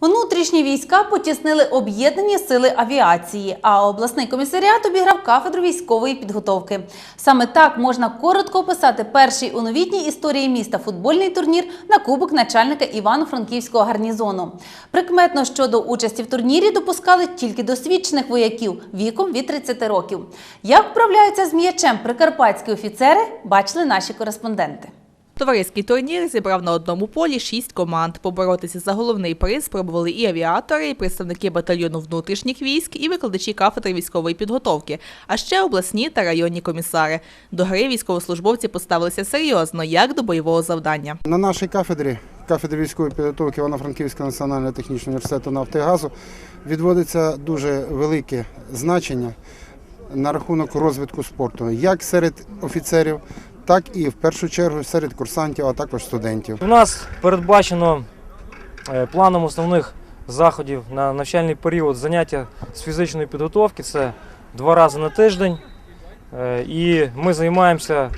Внутрішні війська потіснили об'єднані сили авіації, а обласний комісаріат обіграв кафедру військової підготовки. Саме так можна коротко описати перший у новітній історії міста футбольний турнір на кубок начальника Івано-Франківського гарнізону. Прикметно, що до участі в турнірі допускали тільки досвідчених вояків віком від 30 років. Як вправляються з м'ячем прикарпатські офіцери, бачили наші кореспонденти. Товариський турнір зібрав на одному полі шість команд. Поборотися за головний приз спробували і авіатори, і представники батальйону внутрішніх військ, і викладачі кафедри військової підготовки, а ще обласні та районні комісари. До гри військовослужбовці поставилися серйозно, як до бойового завдання. На нашій кафедрі, кафедрі військової підготовки Івано-Франківського національного технічного університету «Нафтогазу» відводиться дуже велике значення на рахунок розвитку спорту, як серед офіцерів, так і в першу чергу серед курсантів, а також студентів. У нас передбачено е, планом основних заходів на навчальний період заняття з фізичної підготовки. Це два рази на тиждень. Е, І ми займаємося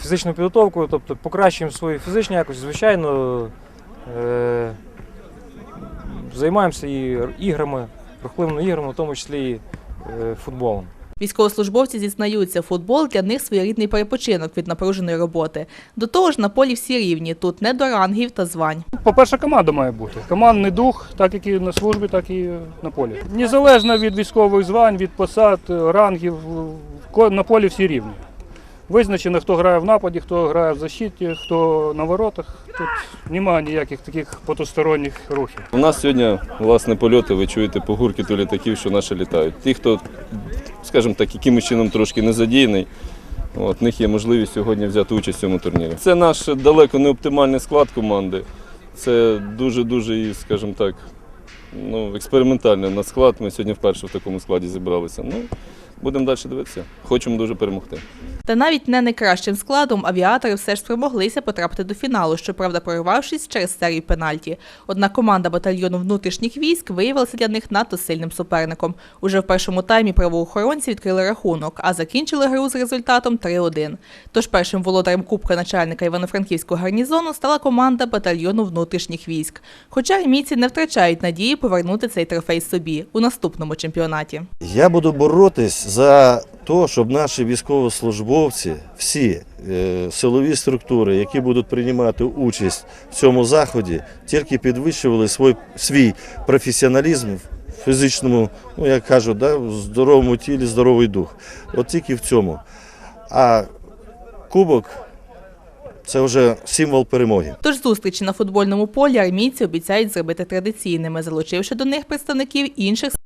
фізичною підготовкою, тобто покращуємо свою фізичну якість, звичайно, е, займаємося і іграми, рухливими іграми, в тому числі і футболом. Військовослужбовці зізнаються, футбол для них своєрідний перепочинок від напруженої роботи. До того ж, на полі всі рівні, тут не до рангів та звань. По-перше, команда має бути. Командний дух, так як і на службі, так і на полі. Незалежно від військових звань, від посад, рангів, на полі всі рівні. Визначено, хто грає в нападі, хто грає в защиті, хто на воротах. Тут немає ніяких таких потусторонніх рухів. У нас сьогодні власне польоти, ви чуєте по гуркіту літаків, що наші літають. Ті, хто, скажімо так, якимось чином трошки не задіяний, от, них є можливість сьогодні взяти участь в цьому турнірі. Це наш далеко не оптимальний склад команди. Це дуже-дуже, скажімо так, ну, експериментальний на склад. Ми сьогодні вперше в такому складі зібралися. Ну, будемо далі дивитися. Хочемо дуже перемогти. Та навіть не найкращим складом авіатори все ж спромоглися потрапити до фіналу, щоправда, прорвавшись через серію пенальті. Однак команда батальйону внутрішніх військ виявилася для них надто сильним суперником. Уже в першому таймі правоохоронці відкрили рахунок, а закінчили гру з результатом 3-1. Тож першим володарем кубка начальника Івано-Франківського гарнізону стала команда батальйону внутрішніх військ. Хоча армійці не втрачають надії повернути цей трофей собі у наступному чемпіонаті. Я буду боротись за те, щоб наші військовослужбовці, всі е, силові структури, які будуть приймати участь в цьому заході, тільки підвищували свій, свій професіоналізм в фізичному, ну як кажуть, да, в здоровому тілі, здоровий дух. От тільки в цьому. А кубок це вже символ перемоги. Тож зустрічі на футбольному полі армійці обіцяють зробити традиційними, залучивши до них представників інших